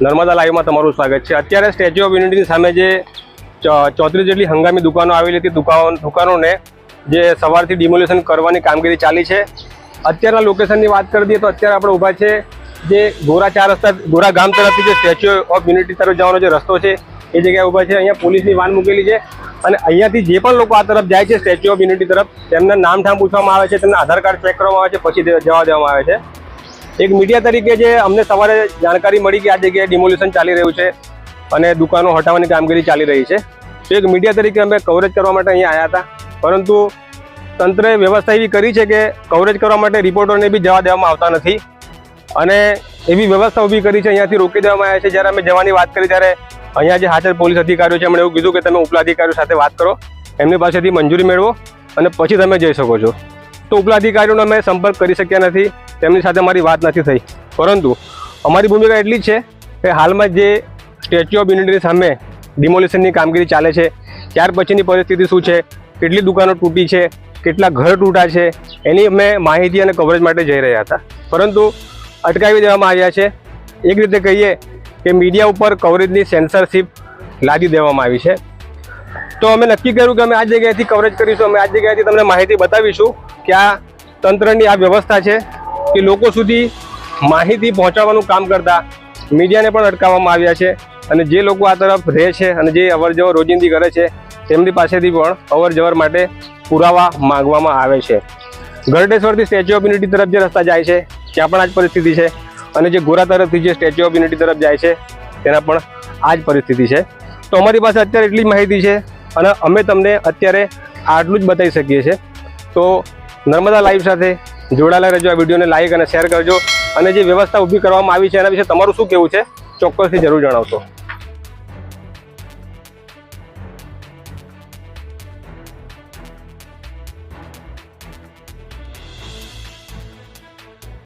નર્મદા લાઈવમાં તમારું સ્વાગત છે. અત્યારે સ્ટેચ્યુ ઓફ યુનિટીની સામે જે ચોત્રીસ જેટલી હંગામી દુકાનો આવેલી હતી, દુકાન, દુકાનોને જે સવારથી ડિમોલેશન કરવાની કામગીરી ચાલી છે. અત્યારના લોકેશનની વાત કરી દઈએ તો અત્યારે આપણે ઊભા છે જે ગોરા ચાર રસ્તા, ગોરા ગામ તરફથી જે સ્ટેચ્યુ ઓફ યુનિટી તરફ જવાનો જે રસ્તો છે, એ જગ્યાએ ઊભા છે. અહીંયા પોલીસની વાન મૂકેલી છે અને અહીંયાથી જે પણ લોકો આ તરફ જાય છે સ્ટેચ્યુ ઓફ યુનિટી તરફ, તેમના નામ ઠામ પૂછવામાં આવે છે, તેમના આધાર કાર્ડ ચેક કરવામાં આવે છે, પછી જવા દેવામાં આવે છે. એક મીડિયા તરીકે જે અમને સવારે જાણકારી મળી કે આ જગ્યાએ ડિમોલ્યુશન ચાલી રહ્યું છે અને દુકાનો હટાવવાની કામગીરી ચાલી રહી છે. તો એક મીડિયા તરીકે અમે કવરેજ કરવા માટે અહીંયા આવ્યા હતા. પરંતુ તંત્રએ વ્યવસ્થા એવી કરી છે કે કવરેજ કરવા માટે રિપોર્ટરને બી જવા દેવામાં આવતા નથી. અને એવી વ્યવસ્થા ઊભી કરી છે, અહીંયાથી રોકી દેવામાં આવ્યા છે. જ્યારે અમે જવાની વાત કરી ત્યારે અહીંયા જે હાજર પોલીસ અધિકારીઓ છે, એમણે એવું કીધું કે તમે ઉપલા અધિકારીઓ સાથે વાત કરો. એમની પાસેથી મંજૂરી મેળવો અને પછી તમે જઈ શકો છો. તો ઉપલા અધિકારીઓનો અમે સંપર્ક કરી શક્યા નથી, તેમની સાથે મારી વાત નથી થઈ. પરંતુ અમારી ભૂમિકા એટલી છે કે હાલમાં જે સ્ટેચ્યુ ઓફ યુનિટીની સામે ડિમોલિશનની કામગીરી ચાલે છે, ત્યાર પછીની પરિસ્થિતિ શું છે, કેટલી દુકાનો તૂટી છે, કેટલા ઘર તૂટા છે, એની અમે માહિતી અને કવરેજ માટે જઈ રહ્યા હતા. પરંતુ અટકાવી દેવામાં આવ્યા છે. એક રીતે કહીએ કે મીડિયા ઉપર કવરેજની સેન્સરશિપ લાદી દેવામાં આવી છે. તો અમે નક્કી કર્યું કે અમે આ જગ્યાએથી કવરેજ કરીશું, અમે આ જગ્યાએથી તમને માહિતી બતાવીશું. આ તંત્રની આ વ્યવસ્થા છે કે લોકો સુધી માહિતી પહોંચાડવાનું કામ કરતા મીડિયાને પણ અટકાવવામાં આવ્યા છે અને જે લોકો આ તરફ રહે છે અને જે અવર જવર રોજિંદી કરે છે, તેમની પાસેથી પણ અવર જવર માટે પુરાવા માંગવામાં આવે છે. ગરડેશ્વરથી સ્ટેચ્યુ ઓફ યુનિટી તરફ જે રસ્તા જાય છે, ત્યાં પણ આ જ પરિસ્થિતિ છે અને જે ગોરા તરફથી જે સ્ટેચ્યુ ઓફ યુનિટી તરફ જાય છે, તેના પણ આ જ પરિસ્થિતિ છે. તો અમારી પાસે અત્યારે એટલી માહિતી છે અને અમે તમને અત્યારે આટલું જ બતાવી શકીએ છીએ. તો નર્મદા લાઈવ સાથે જોડાયેલા રહેજો. આ વિડીયોને લાઈક અને શેર કરજો. અને જે વ્યવસ્થા ઊભી કરવામાં આવી છે એના વિશે તમારું શું કહેવું છે? ચોક્કસથી જરૂર જણાવશો.